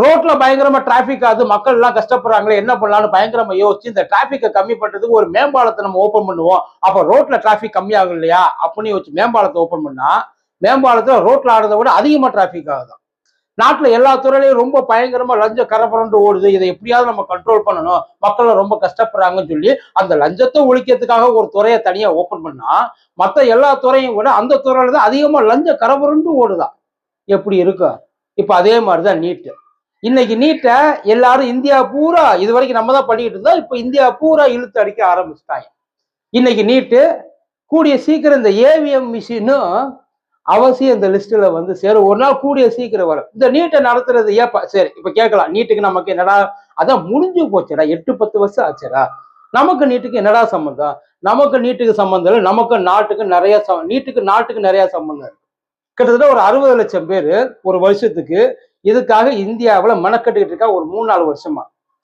ரோட்ல பயங்கரமா டிராபிக் ஆகுது மக்கள் எல்லாம் கஷ்டப்படுறாங்களே என்ன பண்ணலாம்னு பயங்கரமா யோசிச்சு இந்த டிராபிக்கை கம்மி பண்றதுக்கு ஒரு மேம்பாலத்தை நம்ம ஓப்பன் பண்ணுவோம். அப்ப ரோட்ல டிராபிக் கம்மியாகும் இல்லையா? அப்படின்னு யோசிச்சு மேம்பாலத்தை ஓப்பன் பண்ணா மேம்பாலத்துல ரோட்ல ஆடுறதை விட அதிகமா டிராபிக் ஆகுதான். நாட்டுல எல்லா துறையிலையும் ரொம்ப பயங்கரமா லஞ்ச கரபரண்டு ஓடுது. இதை எப்படியாவது நம்ம கண்ட்ரோல் பண்ணணும். மக்கள் ரொம்ப கஷ்டப்படுறாங்கன்னு சொல்லி அந்த லஞ்சத்தை ஒழிக்கிறதுக்காக ஒரு துறையை தனியா ஓபன் பண்ணா மத்த எல்லா துறையும் விட அந்த துறையில தான் அதிகமா லஞ்ச கரபரண்டு ஓடுதா? எப்படி இருக்கும் இப்ப அதே மாதிரிதான் நீட்டு இன்னைக்கு நீட்டை எல்லாரும் இந்தியா பூரா இது வரைக்கும் நம்ம தான் பண்ணிட்டு இருந்தோம் இப்போ இந்தியா பூரா இழுத்து அடிக்க ஆரம்பிச்சிட்டாங்க. இன்னைக்கு நீட்டு கூடிய சீக்கிரம் இந்த ஏவிஎம் மிஷினும் அவசியம் இந்த லிஸ்ட்ல வந்து சேரும். ஒரு நாள் கூடிய சீக்கிரம் வரும். இந்த நீட்டை நடத்துறது ஏப்பா சரி இப்ப கேட்கலாம். நீட்டுக்கு நமக்கு என்னடா அதான் முடிஞ்சு போச்சுடா. எட்டு பத்து வருஷம் ஆச்சுடா. நமக்கு நீட்டுக்கு என்னடா சம்மந்தம் நமக்கு நீட்டுக்கு சம்மந்தம் இல்லை. நமக்கு நாட்டுக்கு நிறைய நீட்டுக்கு நாட்டுக்கு நிறைய சம்மந்தம் இருக்கு. கிட்டத்தட்ட ஒரு அறுபது லட்சம் பேர் ஒரு வருஷத்துக்கு இதுக்காக இந்தியாவில் மனக்கட்டுக்கிட்டு இருக்கா? ஒரு மூணு நாலு வருஷமா.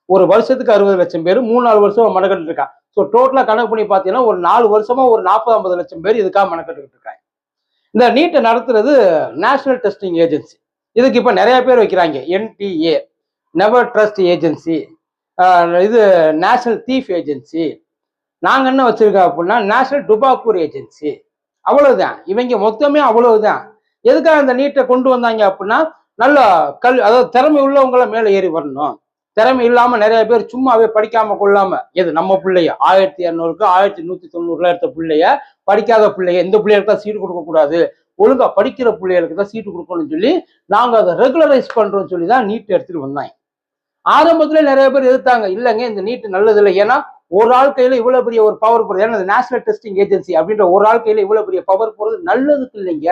ஒரு வருஷத்துக்கு அறுபது லட்சம் பேர் மூணு நாலு வருஷமா மனக்கட்டு இருக்கா. ஸோ டோட்டலாக கணக்கு பண்ணி பார்த்தீங்கன்னா ஒரு நாலு வருஷமா ஒரு நாற்பது ஐம்பது லட்சம் பேர் இதுக்காக மனக்கட்டுக்கிட்டு இருக்காங்க? இந்த நீட்டை நடத்துறது நேஷனல் டெஸ்டிங் ஏஜென்சி இதுக்கு இப்போ நிறைய பேர் வைக்கிறாங்க. என்டிஏ நெவர் ட்ரஸ்ட் ஏஜென்சி இது நேஷனல் தீஃப் ஏஜென்சி நாங்கள் என்ன வச்சுருக்கோம் அப்படின்னா நேஷனல் டுபாக்கூர் ஏஜென்சி அவ்வளவுதான். இவங்க மொத்தமே அவ்வளவுதான். எதுக்காக இந்த நீட்டை கொண்டு வந்தாங்க அப்படின்னா நல்ல கல் அதாவது திறமை உள்ளவங்கள மேலே ஏறி வரணும். திறமை இல்லாம நிறைய பேர் சும்மாவே படிக்காம கொள்ளாம எது நம்ம பிள்ளைய? ஆயிரத்தி இரநூறுக்கு ஆயிரத்தி நூத்தி தொண்ணூறுல எடுத்த பிள்ளைய படிக்காத பிள்ளைய எந்த பிள்ளைகளுக்கு தான் சீட்டு கொடுக்க கூடாது? ஒழுங்கா படிக்கிற பிள்ளைகளுக்கு தான் சீட்டு கொடுக்கணும்னு சொல்லி நாங்க அதை ரெகுலரைஸ் பண்றோம்னு சொல்லி தான் நீட் எடுத்துட்டு வந்தாங்க. ஆரம்பத்துல நிறைய பேர் எதிர்த்தாங்க இல்லைங்க இந்த நீட் நல்லது இல்லை ஏன்னா ஒரு ஆள் கையில இவ்வளவு பெரிய ஒரு பவர் போறது ஏன்னா நேஷனல் டெஸ்டிங் ஏஜென்சி அப்படின்ற ஒரு ஆள் கையில இவ்வளவு பெரிய பவர் போறது நல்லதுக்கு இல்லைங்க.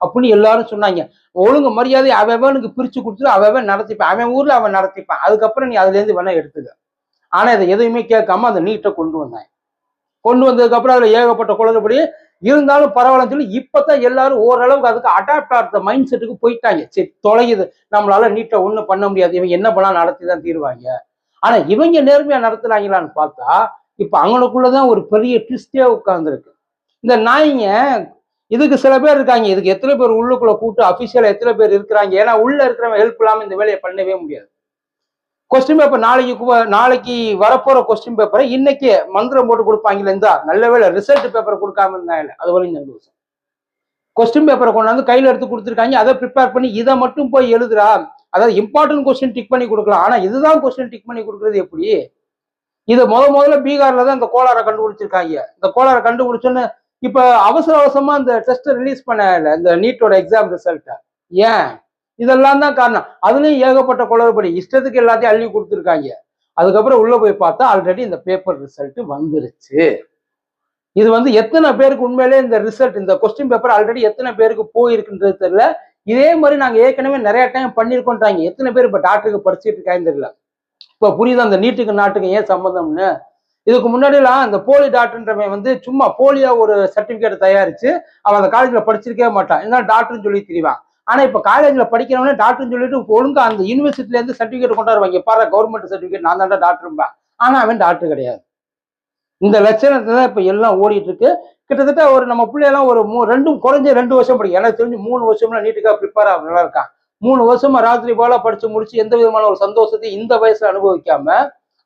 அப்படின்னு எல்லாரும் சொன்னாங்க. ஒழுங்கு மரியாதை அவனுக்கு பிரிச்சு கொடுத்துட்டு அவன் நடத்திப்பான். அவன் ஊர்ல அவன் நடத்திப்பான். அதுக்கப்புறம் நீ அதுல இருந்து வேணா எடுத்துக்க. ஆனா இதை எதுவுமே கேட்காம அதை நீட்டை கொண்டு வந்தாங்க கொண்டு வந்ததுக்கு அப்புறம் அதுல ஏகப்பட்ட குளறுபடி இருந்தாலும் பரவாயில்லன்னு சொல்லி இப்பதான் எல்லாரும் ஓரளவுக்கு அதுக்கு அடாப்ட் ஆகிற மைண்ட் செட்டுக்கு போயிட்டாங்க. சரி தொலையுது. நம்மளால நீட்டை ஒண்ணும் பண்ண முடியாது. இவங்க என்ன பண்ணா நடத்தி தான் தீருவாங்க. ஆனா இவங்க நேர்மையா நடத்துறாங்களான்னு பார்த்தா இப்ப அவங்களுக்குள்ளதான் ஒரு பெரிய ட்விஸ்டே உட்கார்ந்துருக்கு. இந்த நாய்ங்க இதுக்கு சில பேர் இருக்காங்க. இதுக்கு எத்தனை பேர் உள்ளுக்குள்ள கூட்டு அபிஷியலா எத்தனை பேர் இருக்கிறாங்க? ஏன்னா உள்ள இருக்கிறவங்க ஹெல்ப் இல்லாம இந்த வேலையை பண்ணவே முடியாது. கொஸ்டின் பேப்பர் நாளைக்கு நாளைக்கு வரப்போற கொஸ்டின் பேப்பரை இன்னைக்கு மந்திரம் போட்டு கொடுப்பாங்கல்ல இருந்தா நல்ல வேலை ரிசல்ட் பேப்பர் கொடுக்காம இருந்தாங்க அது வரையும் சந்தோஷம் கொஸ்டின் பேப்பரை கொண்டாந்து கையில எடுத்து கொடுத்துருக்காங்க. அதை ப்ரிப்பேர் பண்ணி இதை மட்டும் போய் எழுதுறா. அதாவது இம்பார்ட்டன்ட் கொஸ்டின் டிக் பண்ணி கொடுக்கலாம். ஆனா இதுதான் கொஸ்டின் டிக் பண்ணி கொடுக்கறது எப்படி? இதை முத முதல்ல பீகார்ல தான் இந்த கோளாறை கண்டுபிடிச்சிருக்காங்க. இந்த கோளாறை கண்டுபிடிச்சோன்னு இப்ப அவசர அவசரமா இந்த டெஸ்ட்டை ரிலீஸ் பண்ண இந்த நீட்டோட எக்ஸாம் ரிசல்ட்டை ஏன்? இதெல்லாம் தான் காரணம். அதுலயும் ஏகப்பட்ட குளறுபடி. இஷ்டத்துக்கு எல்லாத்தையும் அள்ளி கொடுத்துருக்காங்க. அதுக்கப்புறம் உள்ள போய் பார்த்தா ஆல்ரெடி இந்த பேப்பர் ரிசல்ட் வந்துருச்சு. இது வந்து எத்தனை பேருக்கு உண்மையிலே இந்த ரிசல்ட் இந்த கொஸ்டின் பேப்பர் ஆல்ரெடி எத்தனை பேருக்கு போயிருக்குன்றது தெரியல. இதே மாதிரி நாங்க ஏற்கனவே நிறைய டைம் பண்ணியிருக்கோன்றாங்க எத்தனை பேர் இப்ப டாக்டருக்கு படிச்சுட்டு இருக்காங்க தெரியல. இப்ப புரியுது அந்த நீட்டுக்கு நாட்டுக்கு ஏன் சம்மந்தம்னு இதுக்கு முன்னாடிலாம் அந்த போலி டாக்டர்ன்றவன் வந்து சும்மா போலியா ஒரு சர்டிபிகேட் தயாரிச்சு அவன் அந்த காலேஜ்ல படிச்சிருக்கவே மாட்டான். என்ன டாக்டர்னு சொல்லி திரிவான் ஆனா இப்ப காலேஜ்ல படிக்கிறவனே டாக்டர்னு சொல்லிட்டு ஒழுங்கா அந்த யூனிவர்சிட்டில இருந்து சர்டிபிகேட் கொண்டாடுவாங்க பாரு கவர்மெண்ட் சர்டிபிகேட் நான் தான் டாக்டர்பான் ஆனா அவன் டாக்டர் கிடையாது. இந்த லட்சணத்தை தான் இப்ப எல்லாம் ஓடிட்டு இருக்கு கிட்டத்தட்ட ஒரு நம்ம பிள்ளையெல்லாம் ஒரு மூ ரெண்டும் குறைஞ்ச ரெண்டு வருஷம் படிக்கும் எனக்கு தெரிஞ்சு மூணு வருஷம்லாம் நீட்டுக்காக ப்ரிப்பேர் ஆக நல்லா இருக்கான். மூணு வருஷமா ராத்திரி போல படிச்சு முடிச்சு எந்த விதமான ஒரு சந்தோஷத்தையும் இந்த வயசுல அனுபவிக்காம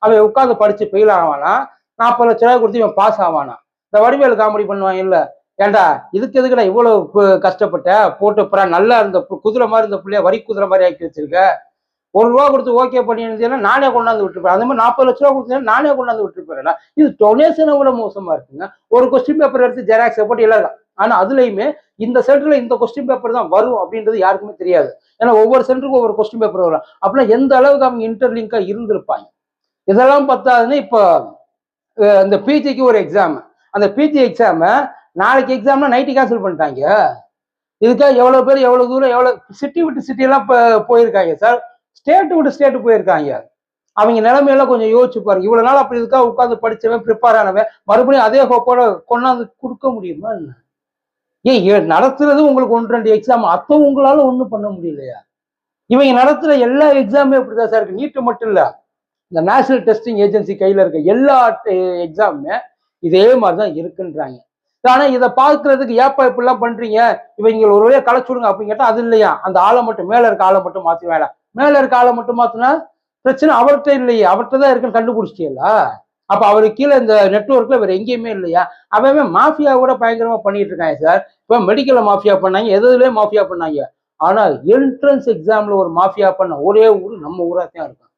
அவன் உட்காந்து படிச்சு ஃபெயில் ஆவானா? நாற்பது லட்ச ரூபாய் கொடுத்து இவன் பாஸ் ஆவானா? இந்த வடிவேல் காமெடி பண்ணுவான் இல்ல. ஏன்டா இதுக்கு எதுக்குடா இவ்வளவு கஷ்டப்பட்ட? போட்டு அப்புறம் நல்லா இருந்த குதிரை மாதிரி இருந்த பிள்ளைய வரி குதிரை மாதிரி ஆக்கி வச்சிருக்க. ஒரு ரூபா கொடுத்து ஓகே பண்ணியிருந்தீங்கன்னா நானே கொண்டாந்து விட்டுருப்பேன். அந்த மாதிரி நாற்பது லட்ச ரூபா கொடுத்தீங்கன்னா நானே கொண்டாந்து விட்டுருப்பேன்டா. இது டொனேஷனை கூட மோசமா இருக்குங்க. ஒரு கொஸ்டின் பேப்பர் எடுத்து ஜெராக்ஸ் போட்டு எழுதலாம் ஆனா அதுலயுமே இந்த சென்டர்ல இந்த கொஸ்டின் பேப்பர் தான் வரும் அப்படின்றது யாருக்குமே தெரியாது. ஏன்னா ஒவ்வொரு சென்டருக்கும் ஒவ்வொரு கொஸ்டின் பேப்பர் வரும். அப்படின்னா எந்த அளவுக்கு அவங்க இன்டர்லிங்கா இருந்திருப்பாங்க? இதெல்லாம் பத்தாதுன்னு இப்போ இந்த பிஜிக்கு ஒரு எக்ஸாம் அந்த பிஜி எக்ஸாமை நாளைக்கு எக்ஸாம்னா நைட்டு கேன்சல் பண்ணிட்டாங்க. இதுக்காக எவ்வளோ பேர் எவ்வளோ தூரம் எவ்வளோ சிட்டி விட்டு சிட்டியெல்லாம் இப்போ போயிருக்காங்க சார். ஸ்டேட்டு விட்டு ஸ்டேட்டு போயிருக்காங்க. அவங்க நிலைமையெல்லாம் கொஞ்சம் யோசிச்சு பாருங்க. இவ்வளோ நாள் அப்படி இதுக்காக உட்காந்து படித்தவன் ப்ரிப்பேர் ஆனவன் மறுபடியும் அதே ஹோப்போட கொண்டாந்து கொடுக்க முடியுமா என்ன? ஏன் ஏ- நடத்துறது உங்களுக்கு ஒன்று ரெண்டு எக்ஸாம் அப்போ உங்களால ஒன்றும் பண்ண முடியலையா? இவங்க நடத்துகிற எல்லா எக்ஸாமே இப்படிதான் சார் இருக்கு. நீட்டு மட்டும் இல்லை. இந்த நேஷனல் டெஸ்டிங் ஏஜென்சி கையில் இருக்க எல்லா eh, எக்ஸாமுமே இதே மாதிரி தான் இருக்குன்றாங்க ஆனால் இதை பார்க்கறதுக்கு ஏப்பா இப்படிலாம் பண்றீங்க? இவங்க ஒரு வழியாக களைச்சுடுங்க அப்படின்னு கேட்டால் அது இல்லையா? அந்த ஆளை மட்டும் மேலே இருக்க ஆளை மட்டும் மாற்றி வேலை மேலே இருக்க ஆளை மட்டும் மாற்றினா பிரச்சனை அவர்கிட்ட இல்லையே. அவர்கிட்ட தான் இருக்குன்னு கண்டுபிடிச்சிட்டீங்களா அப்போ அவருக்கு கீழே இந்த நெட்ஒர்க்கில் வேற எங்கேயுமே இல்லையா? அவன் மாஃபியா கூட பயங்கரமாக பண்ணிட்டு இருக்காங்க சார் இப்போ மெடிக்கலில் மாஃபியா பண்ணாங்க எதுலேயே மாஃபியா பண்ணாங்க. ஆனால் என்ட்ரன்ஸ் எக்ஸாமில் ஒரு மாஃபியா பண்ண ஒரே ஊர் நம்ம ஊராக தான் இருக்கும்.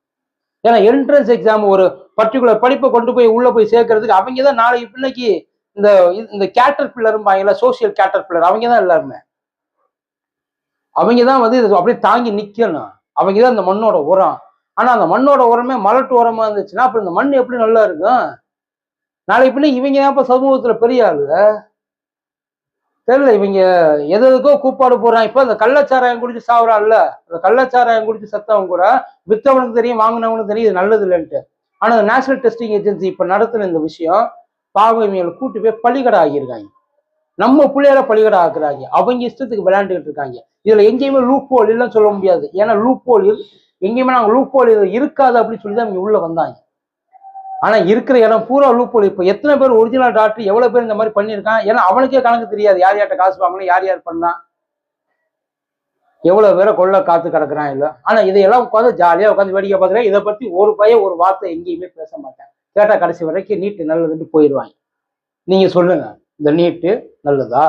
ஏன்னா என்ட்ரன்ஸ் எக்ஸாம் ஒரு பர்டிகுலர் படிப்பை கொண்டு போய் உள்ள போய் சேர்க்கறதுக்கு அவங்க தான் நாளைக்கு பிள்ளைக்கு இந்த இந்த கேட்டர் பில்லரும்பாங்கல்ல சோசியல் கேட்டர் பில்லர் அவங்க தான் எல்லாருமே. அவங்க தான் வந்து இது அப்படியே தாங்கி நிக்கணும். அவங்க தான் இந்த மண்ணோட உரம். ஆனா அந்த மண்ணோட உரமே மலட்டு உரமா இருந்துச்சுன்னா அப்புறம் இந்த மண் எப்படி நல்லா இருக்கும்? நாளைக்கு பின்ன இவங்க தான் இப்போ சமூகத்துல பெரிய ஆளு. தெரியல இவங்க எது எதுக்கோ கூப்பாடு போறான் இப்ப அந்த கள்ளச்சாராயம் குடிச்சு சாவுறான்ல அந்த கள்ளச்சாராயம் குடிச்சு சத்தவங்க கூட வித்தவனுக்கு தெரியும் வாங்கினவனுக்கு தெரியும் இது நல்லது இல்லைன்ட்டு. ஆனா அந்த நேஷனல் டெஸ்டிங் ஏஜென்சி இப்ப நடத்துன இந்த விஷயம் பாவம் இவங்களை கூட்டு போய் பள்ளிக்கடை ஆகியிருக்காங்க நம்ம பிள்ளையார பள்ளிக்கடை ஆக்குறாங்க அவங்க இஷ்டத்துக்கு விளையாண்டுகிட்டு இருக்காங்க. இதுல எங்கேயுமே லூப் ஹோல் இல்லைன்னு சொல்ல முடியாது. ஏன்னா லூப் ஹோல் எங்கேயுமே நாங்கள் லூப் ஹோல் இது இருக்காது அப்படின்னு சொல்லி தான் இவங்க உள்ள வந்தாங்க. ஆனா இருக்கிற இடம் பூரா லூப் ஹோல் இப்போ எத்தனை பேர் ஒரிஜினல் டாக்டர் எவ்வளவு பேர் இந்த மாதிரி பண்ணியிருக்கான்? ஏன்னா அவனுக்கே கணக்கு தெரியாது. யார் யார்கிட்ட காசு வாங்கணும் யார் யார் பண்ணான் எவ்வளவு பேரை கொள்ள காத்து கிடக்குறான் இல்ல? ஆனா இதையெல்லாம் உட்காந்து ஜாலியா உட்காந்து வேடிக்கை பார்க்குறேன் இதை பத்தி ஒரு பையன் ஒரு வார்த்தை எங்கேயுமே பேச மாட்டேன். கேட்டா கடைசி வரைக்கும் நீட்டு நல்லதுன்னு போயிடுவாங்க நீங்க சொல்லுங்க இந்த நீட்டு நல்லதா?